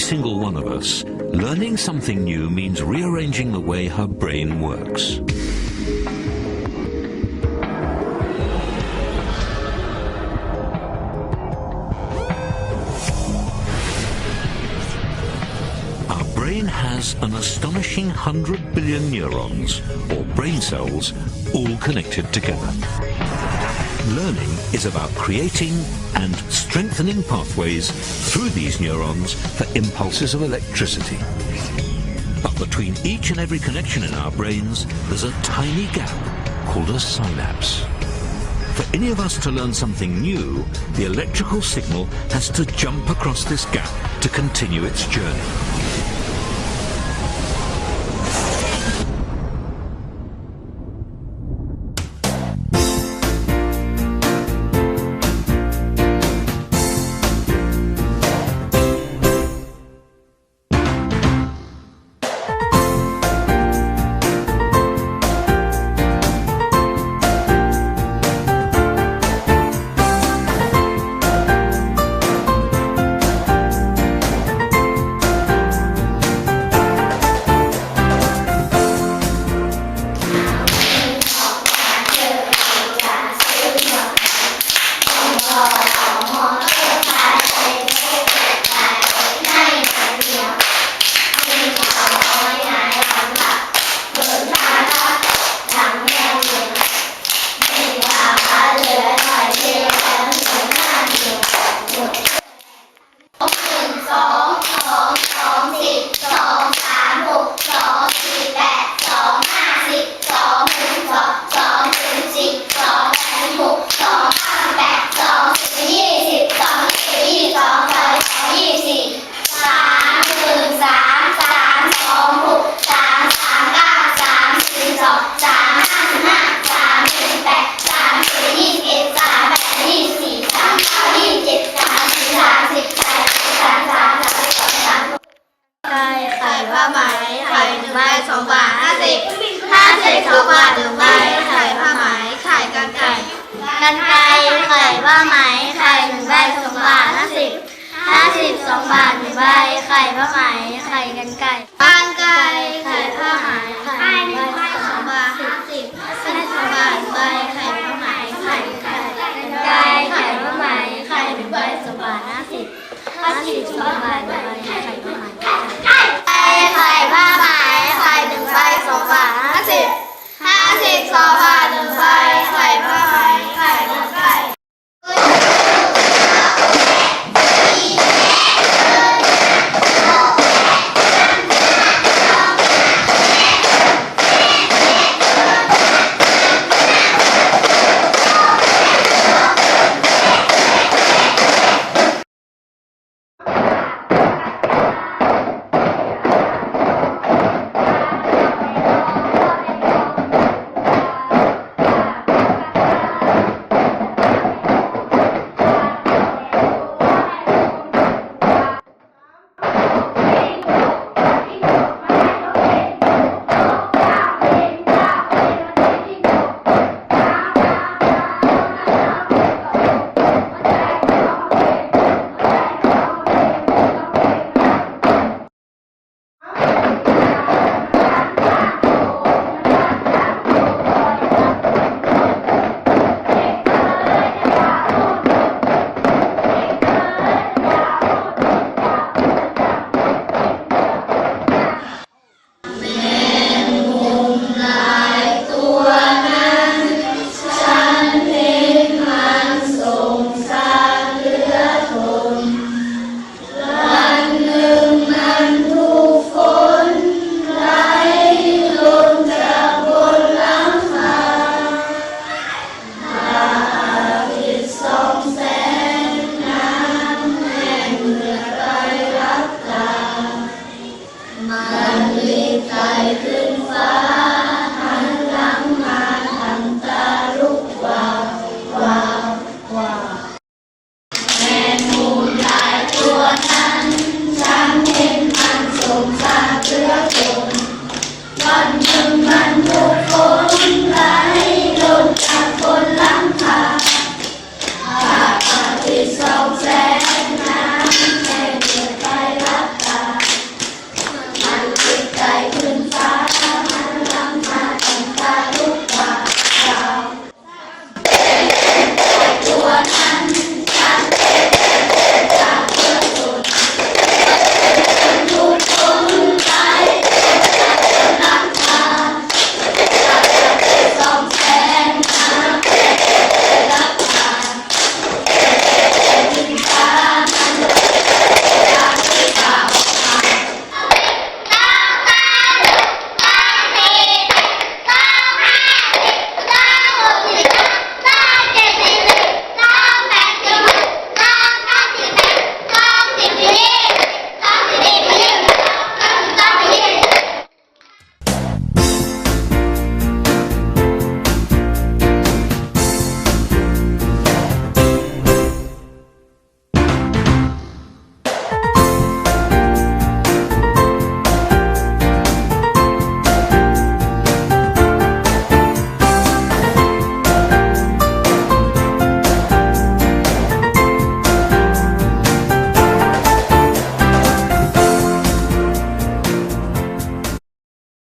single one of us, learning something new means rearranging the way her brain works. Our brain has an astonishing 100 billion neurons, or brain cells, all connected together. Learning is about creating and strengthening pathways through these neurons for impulses of electricity. But between each and every connection in our brains, there's a tiny gap called a synapse. For any of us to learn something new, the electrical signal has to jump across this gap to continue its journey. สองบาทห้าสิบห้าสิบสองบาทหนึ่งใบไข่ผ้าไหมไข่กันไก่กันไก่